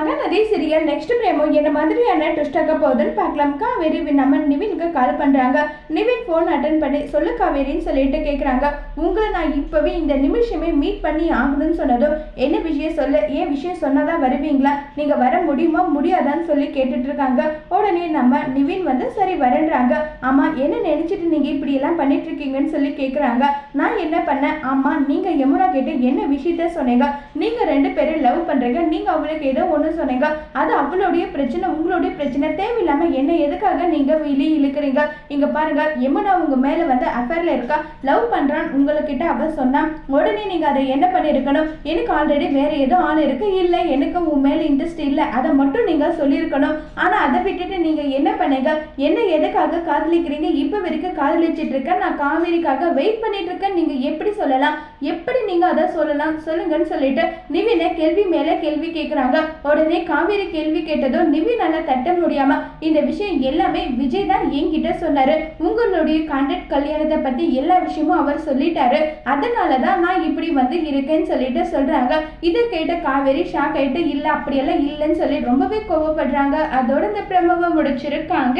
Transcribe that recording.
Mahanadi serial next பிரேமோ என்ன மாதிரியான twist ஆக போகுதுன்னு பார்க்கலாம். காவேரி வி- நம்ம நிவினுக்கு கால் பண்ணுறாங்க நிவின் ஃபோன் அட்டன் பண்ணி. சொல்லு காவேரின்னு சொல்லிட்டு கேட்குறாங்க உங்களை நான் இப்போவே இந்த நிமிஷமே மீட் பண்ணி ஆகணும்னு சொன்னதும் என்ன விஷயம் சொல்ல? ஏன் விஷயம் சொன்னாதான் வருவீங்களா? நீங்கள் வர முடியுமா? முடியாதான்னு சொல்லி கேட்டுட்டு இருக்காங்க. உடனே நம்ம நிவின் வந்து சரி வரன்றாங்க. ஆமா என்ன நினைச்சிட்டு நீங்க இப்படி எல்லாம் பண்ணிட்டு இருக்கீங்கன்னு சொல்லி கேக்குறாங்க. நான் என்ன பண்ணேன்? ஆமா நீங்க யமுனா கேட்டு என்ன விஷயத்த சொன்னீங்க? நீங்க ரெண்டு பேரும் லவ் பண்றீங்க. நீங்க அவங்களுக்கு ஏதோ சொன்னீங்க. அது அவளுடைய பிரச்சனை உங்களுடைய பிரச்சனை. தேவையில்லாம என்ன எதுக்காக நீங்க வெளி இழுக்கிறீங்க? இங்க பாருங்க எமுனா உங்க மேல வந்து அஃபேர்ல இருக்கா? லவ் பண்றான் உங்ககிட்ட அவ சொன்னா உடனே நீங்க அதை என்ன பண்ணிருக்கணும்? எனக்கு ஆல்ரெடி வேற ஏதோ ஆள் இருக்கு? இல்ல எனக்கு உன் மேல இன்ட்ரெஸ்ட் இல்ல. அதை மட்டும் நீங்க சொல்லியிருக்கணும் ஆனா அதை விட்டுட்டு நீங்க என்ன பண்ணீங்க? என்ன எதுக்காக காதலிக்கிறீங்க? இப்ப வரைக்கும் காதலிச்சிட்டு இருக்கேன். நான் காவேரிக்காக வெயிட் பண்ணிட்டு இருக்கேன். நீங்க எப்படி சொல்லலாம்? எப்படி நீங்க அதை சொல்லலாம்? சொல்லுங்கன்னு சொல்லிட்டு நிவினை கேள்வி மேல கேள்வி கேட்குறாங்க உடனே உடனே காவேரி கேள்வி கேட்டதும் நிவினால தட்ட முடியாம இந்த விஷயம் எல்லாமே விஜய் தான் என்கிட்ட சொன்னாரு. உங்களுடைய கான்ட்ராக்ட் கல்யாணத்தை பத்தி எல்லா விஷயமும் அவர் சொல்லிட்டாரு. அதனாலதான் நான் இப்படி வந்து இருக்கேன்னு சொல்லிட்டு சொல்றாங்க. இதை கேட்ட காவேரி ஷாக் ஆயிட்டு இல்ல அப்படியெல்லாம் இல்லைன்னு சொல்லி ரொம்பவே கோவப்படுறாங்க. அதோட இந்த பிரமவை முடிச்சிருக்காங்க.